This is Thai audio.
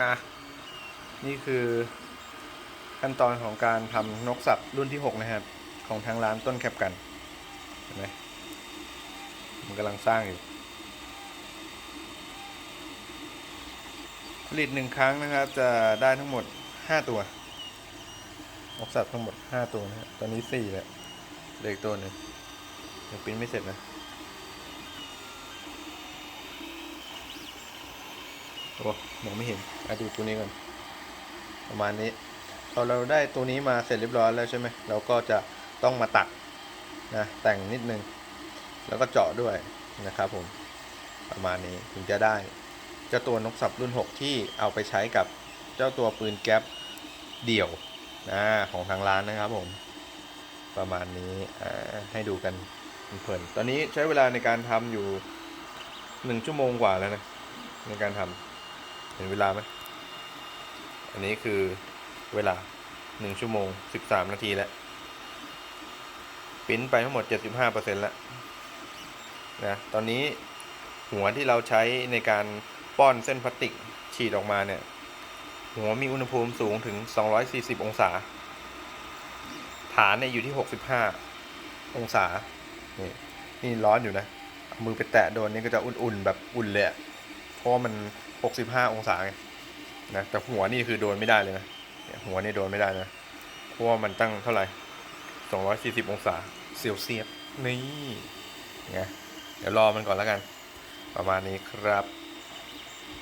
อะ นี่คือขั้นตอนของการทำนกสับรุ่นที่ 6 นะครับ ของทางร้านต้นแคปกัน เห็นไหมมันกำลังสร้างอยู่ ผลิตหนึ่งครั้งนะครับ จะได้ทั้งหมด 5 ตัว นกสับทั้งหมด 5 ตัวนะครับตอนนี้4แล้วเหลืออีกตัวหนึ่งยังปิ้นไม่เสร็จนะ โอ้มองไม่เห็นอะดูตัวนี้ก่อนประมาณนี้พอเราได้ตัวนี้มาเสร็จเรียบร้อยแล้วใช่ไหมเราก็จะต้องมาตัดนะแต่งนิดนึง แล้วก็เจาะด้วยนะครับผมประมาณนี้ถึงจะได้เจ้าตัวนกสับรุ่น 6 ที่เอาไปใช้กับเจ้าตัวปืนแก๊ปเดี่ยวนะของทางร้านนะครับผม ประมาณนี้ให้ดูกันเพลินตอนนี้ใช้เวลาในการทำอยู่หนึ่งชั่วโมงกว่าแล้วนะในการทำ เห็นเวลาไหมอันนี้คือเวลาหนึ่งชั่วโมงสิบสามนาทีแล้วปิ้นไปทั้งหมดเจ็ดสิบห้าเปอร์เซ็นต์แล้วนะตอนนี้หัวที่เราใช้ในการป้อนเส้นพลาสติกฉีดออกมาเนี่ย หัวมีอุณหภูมิสูงถึง 240 องศา ฐานเนี่ยอยู่ที่ 65 องศา นี่นี่ร้อนอยู่นะ มือไปแตะโดนนี่ก็จะอุ่นๆ แบบอุ่นเลยอะ ราะว่ามัน 65 องศาไงนะแต่หัวนี่คือโดนไม่ได้เลยนะหัวนี่โดนไม่ได้นะเพราะว่ามันตั้งเท่าไหร่ 240 องศาเซลเซียสนี่ไงเดี๋ยวรอมันก่อนแล้วกัน ประมาณนี้ครับ